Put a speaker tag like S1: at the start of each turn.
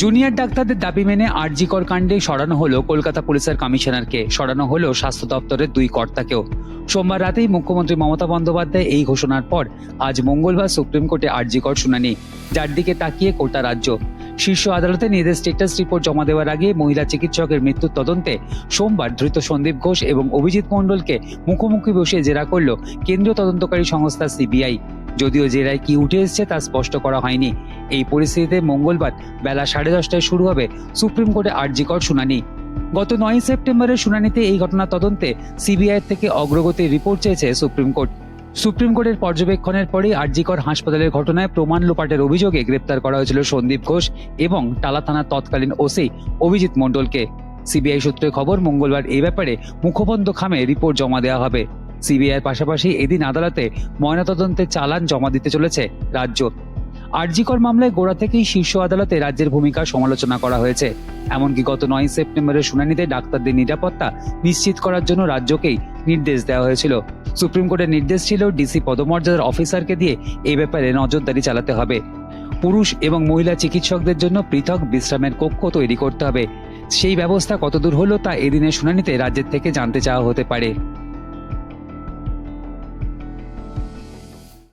S1: Junior ডাক্তারদের দাবি মেনে আরজিকর কাণ্ডে সরানো হলো কলকাতা পুলিশের কমিশনারকে। সরানো হলো স্বাস্থ্য দপ্তরের দুই কর্তাকেও। সোমবার রাতেই মুখ্যমন্ত্রী মমতা বন্দ্যোপাধ্যায় এই ঘোষণার পর আজ মঙ্গলবার সুপ্রিম কোর্টে আরজিকর শুনানি, যার দিকে তাকিয়ে কোটা রাজ্য। শীর্ষ আদালতে নিজেদের স্টেটাস রিপোর্ট জমা দেওয়ার আগে মহিলা চিকিৎসকের মৃত্যুর তদন্তে সোমবার ধৃত সন্দীপ ঘোষ এবং অভিজিৎ মণ্ডলকে মুখোমুখি বসে জেরা করল কেন্দ্রীয় তদন্তকারী সংস্থা সিবিআই। যদিও জেরায় কি উঠে এসছে তা স্পষ্ট করা হয়নি। এই পরিস্থিতিতে মঙ্গলবার বেলা সাড়ে দশটায় শুরু হবে সুপ্রিম কোর্টে আরজিকর শুনানি। গত নয় সেপ্টেম্বরের শুনানিতে এই ঘটনা তদন্তে সিবিআই থেকে অগ্রগতির রিপোর্ট চেয়েছে সুপ্রিম কোর্ট। সুপ্রিম কোর্টের পর্যবেক্ষণের পরেই আরজিকর হাসপাতালের ঘটনায় প্রমাণ লোপাটের অভিযোগে গ্রেপ্তার করা হয়েছিল সন্দীপ ঘোষ এবং টালা থানার তৎকালীন ওসি অভিজিৎ মণ্ডলকে। সিবিআই সূত্রে খবর, মঙ্গলবার এই ব্যাপারে মুখবন্ধ খামে রিপোর্ট জমা দেওয়া হবে। সিবিআইয়ের পাশাপাশি এদিন আদালতে ময়নাতদন্তের চালান জমা দিতে চলেছে রাজ্য। আরজিকর মামলায় গোড়া থেকেই শীর্ষ আদালতে রাজ্যের ভূমিকা সমালোচনা করা হয়েছে। এমনকি গত নয় সেপ্টেম্বরের শুনানিতে ডাক্তারদের নিরাপত্তা নিশ্চিত করার জন্য রাজ্যকেই নির্দেশ দেওয়া হয়েছিল। সুপ্রিম কোর্টের নির্দেশ ছিল ডিসি পদমর্যাদার অফিসারকে দিয়ে এই ব্যাপারে নজরদারি চালাতে হবে। পুরুষ এবং মহিলা চিকিৎসকদের জন্য পৃথক বিশ্রামের কক্ষ তৈরি করতে হবে। সেই ব্যবস্থা কতদূর হলো তা এদিনের শুনানিতে রাজ্যের থেকে জানতে চাওয়া হতে পারে।